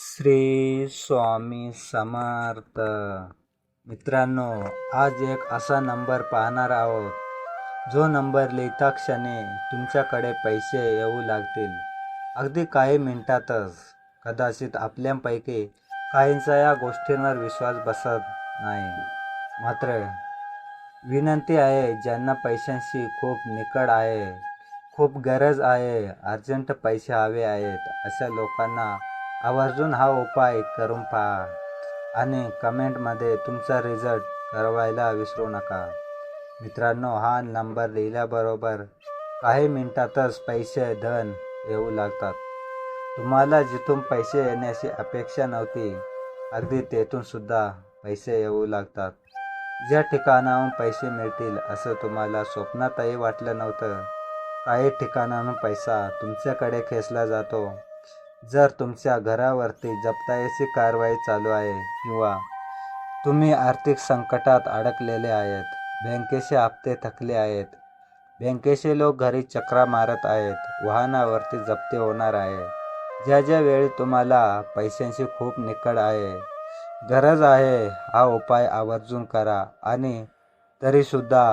श्री स्वामी समर्थ. मित्रांनो आज एक असा नंबर पाहणार आहोत जो नंबर लिहिता क्षणी तुमच्याकडे पैसे येऊ लागतील. अगदी काही मिनिटातच कदाचित आपल्यापैकी काहींचा या गोष्टींवर विश्वास बसत नाही. मात्र विनंती आहे ज्यांना पैशांशी खूप निकड आहे खूप गरज आहे अर्जंट पैसे हवे आहेत अशा लोकांना आवर्जून हा उपाय करून पहा आणि कमेंटमध्ये तुमचा रिझल्ट कळवायला विसरू नका. मित्रांनो हा नंबर लिहिल्याबरोबर काही मिनिटातच पैसे धन येऊ लागतात. तुम्हाला जिथून पैसे येण्याची अपेक्षा नव्हती अगदी तेथून सुद्धा पैसे येऊ लागतात. ज्या ठिकाणाहून पैसे मिळतील असं तुम्हाला स्वप्नातही वाटलं नव्हतं काही ठिकाणाहून पैसा तुमच्याकडे खेचला जातो. जर तुमच्या घरावरती जप्तायची कारवाई चालू आहे किंवा तुम्ही आर्थिक संकटात अडकलेले आहेत बँकेचे हप्ते थकले आहेत बँकेचे लोक घरी चक्रा मारत आहेत वाहनावरती जप्ती होणार आहे ज्या ज्या वेळी तुम्हाला पैशांची खूप निकड आहे गरज आहे हा उपाय आवर्जून करा आणि तरीसुद्धा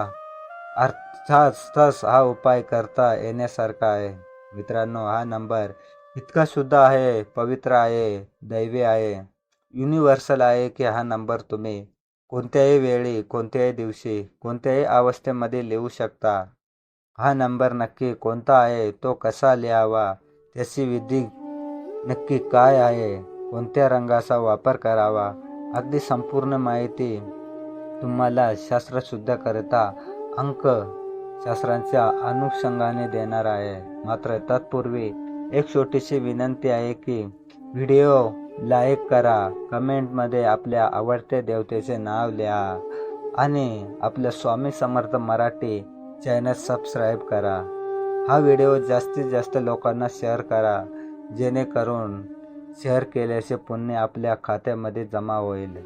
अर्थातच हा उपाय करता येण्यासारखा आहे. मित्रांनो हा नंबर इतका शुद्ध आहे पवित्र आहे दैवी आहे युनिव्हर्सल आहे की हा नंबर तुम्ही कोणत्याही वेळी कोणत्याही दिवशी कोणत्याही अवस्थेमध्ये लिहू शकता. हा नंबर नक्की कोणता आहे तो कसा लिहावा त्याची विधी नक्की काय आहे कोणत्या रंगाचा वापर करावा अगदी संपूर्ण माहिती तुम्हाला शास्त्रशुद्ध करता अंक शास्त्रांच्या अनुषंगाने देणार आहे. मात्र तत्पूर्वी एक छोटीशी विनंती आहे की व्हिडिओ लाईक करा कमेंटमध्ये आपल्या आवडत्या देवतेचे नाव लिहा आणि आपल्या स्वामी समर्थ मराठी चॅनल सबस्क्राईब करा. हा व्हिडिओ जास्तीत जास्त लोकांना शेअर करा जेणेकरून शेअर केल्याचे पुण्य आपल्या खात्यामध्ये जमा होईल.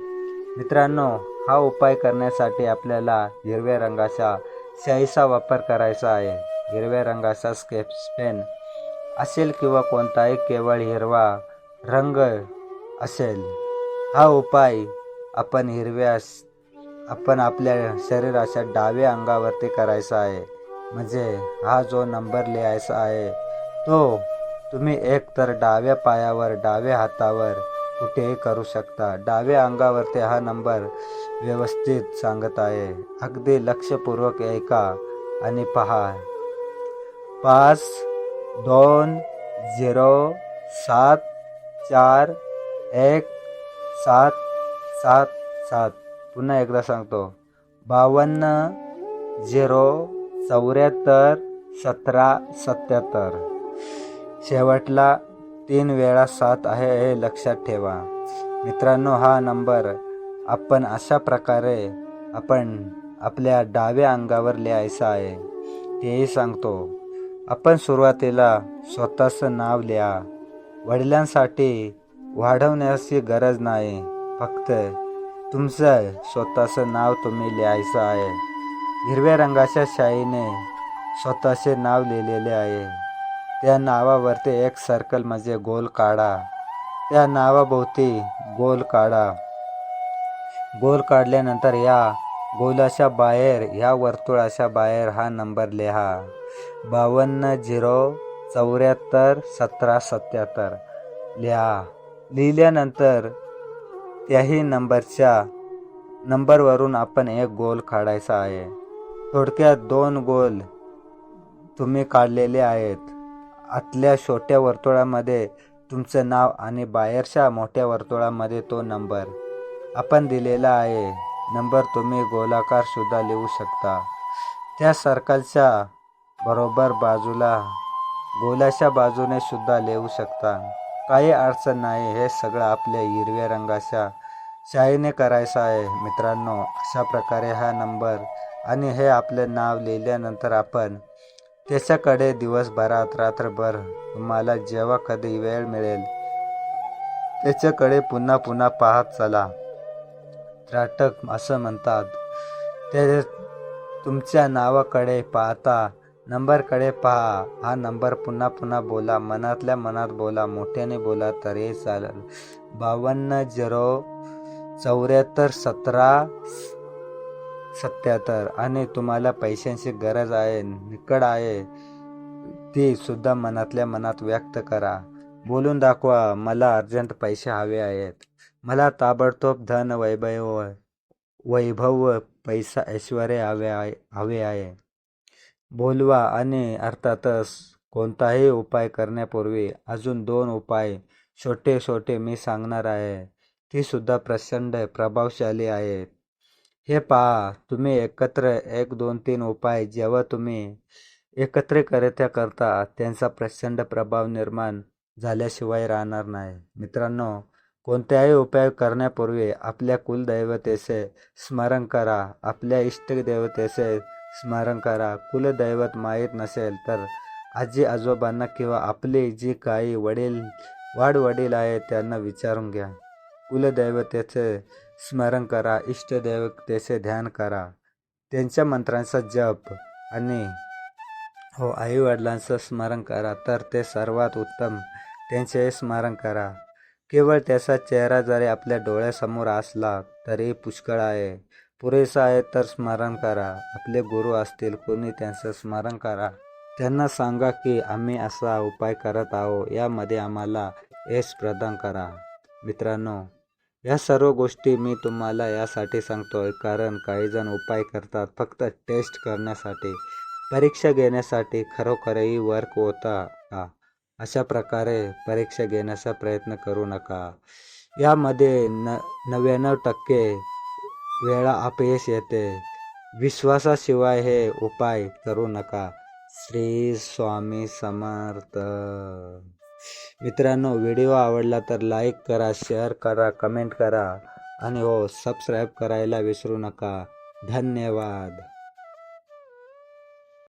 मित्रांनो हा उपाय करण्यासाठी आपल्याला हिरव्या रंगाचा शाईचा वापर करायचा आहे. हिरव्या रंगाचा स्केच पेन असेल किंवा कोणताही केवळ हिरवा रंग असेल हा उपाय आपण हिरव्या आपण आपल्या शरीराच्या डाव्या अंगावरती करायचा आहे. म्हणजे हा जो नंबर लिहायचा आहे तो तुम्ही एक तर डाव्या पायावर डाव्या हातावर कुठेही करू शकता. डाव्या अंगावरती हा नंबर व्यवस्थित सांगत आहे. अगदी लक्षपूर्वक ऐका आणि पहा. पाच दोन झिरो सात चार एक सात सात सात. पुन्हा एकदा सांगतो. बावन्न झिरो चौऱ्याहत्तर सतरा सत्याहत्तर. शेवटला तीन वेळा सात आहे हे लक्षात ठेवा. मित्रांनो हा नंबर आपण अशा प्रकारे आपण आपल्या डाव्या अंगावर लिहायचा आहे. तेही सांगतो. आपण सुरुवातीला स्वतःचं नाव लिहा. वडिलांसाठी वाढवण्याची गरज नाही. फक्त तुमचं स्वतःचं नाव तुम्ही लिहायचं आहे. हिरव्या रंगाच्या शाईने स्वतःचे नाव लिहिलेले आहे. त्या नावावरती एक सर्कल म्हणजे गोल काढा. त्या नावाभोवती गोल काढा. गोल काढल्यानंतर या गोलाच्या बाहेर ह्या वर्तुळाच्या बाहेर हा नंबर लिहा. बावन्न झिरो चौऱ्याहत्तर सतरा सत्याहत्तर. लिहा. लिहिल्यानंतर त्याही नंबरच्या नंबरवरून आपण एक गोल काढायचा आहे. थोडक्यात दोन गोल तुम्ही काढलेले आहेत. आतल्या छोट्या वर्तुळामध्ये तुमचं नाव आणि बाहेरच्या मोठ्या वर्तुळामध्ये तो नंबर. आपण दिलेला आहे. नंबर तुम्ही गोलाकार सुद्धा लिहू शकता. त्या सर्कलच्या बरोबर बाजूला गोलाच्या बाजूने सुद्धा लिहू शकता. काही अडचण नाही हे सगळं आपल्या हिरव्या रंगाच्या शाईने करायचं आहे. मित्रांनो अशा प्रकारे हा नंबर आणि हे आपले नाव लिहिल्यानंतर आपण त्याच्याकडे दिवसभरात रात्रभर तुम्हाला जेव्हा कधी वेळ मिळेल त्याच्याकडे पुन्हा पुन्हा पाहत चला. त्राटक असं म्हणतात. ते तुमच्या नावाकडे पाहता नंबरकडे पहा. हा नंबर पुन्हा पुन्हा बोला. मनातल्या मनात बोला. मोठ्याने बोला तरी चालेल. बावन्न झिरो चौऱ्याहत्तर सतरा सत्याहत्तर. आणि तुम्हाला पैशांची गरज आहे. निकड आहे. ती सुद्धा मनातल्या मनात व्यक्त करा. बोलून दाखवा. मला अर्जंट पैसे हवे आहेत. मला ताबडतोब धन वैभव वैभव पैसा ऐश्वर हवे आहे हवे आहे. बोलवा आणि अर्थातच कोणताही उपाय करण्यापूर्वी अजून दोन उपाय छोटे छोटे मी सांगणार आहे. ती सुद्धा प्रचंड प्रभावशाली आहेत. हे पहा तुम्ही एकत्र एक दोन तीन उपाय जेव्हा तुम्ही एकत्रितरित्या करता त्यांचा प्रचंड प्रभाव निर्माण झाल्याशिवाय राहणार नाही. मित्रांनो कोणत्याही उपाय करण्यापूर्वी आपल्या कुलदैवतेचे स्मरण करा. आपल्या इष्टदेवतेचे स्मरण करा. कुलदैवत माहीत नसेल तर आजी आजोबांना किंवा आपले जी काही वडील वाडवडील आहेत त्यांना विचारून घ्या. कुलदैवतेचे स्मरण करा. इष्टदैवतेचे ध्यान करा. त्यांच्या मंत्रांचा जप आणि हो आईवडिलांचं स्मरण करा. तर ते सर्वात उत्तम. त्यांचे स्मरण करा. केवळ त्याचा चेहरा जरी आपल्या डोळ्यासमोर असला तरी पुष्कळ आहे. पुरेसा आहे तर स्मरण करा. आपले गुरु असतील कोणी त्यांचं स्मरण करा. त्यांना सांगा की आम्ही असा उपाय करत आहो यामध्ये आम्हाला यश प्रदान करा. मित्रांनो या सर्व गोष्टी मी तुम्हाला यासाठी सांगतोय. कारण काही जण उपाय करतात फक्त टेस्ट करण्यासाठी. परीक्षा घेण्यासाठी खरोखरही वर्क होता का? अशा प्रकारे परीक्षा घेण्याचा प्रयत्न करू नका. यामध्ये न नव्याण्णव टक्के वेळा अपयश येते. विश्वासाशिवाय हे उपाय करू नका. श्री स्वामी समर्थ. मित्रांनो व्हिडिओ आवडला तर लाईक करा शेअर करा कमेंट करा आणि हो सबस्क्राईब करायला विसरू नका. धन्यवाद.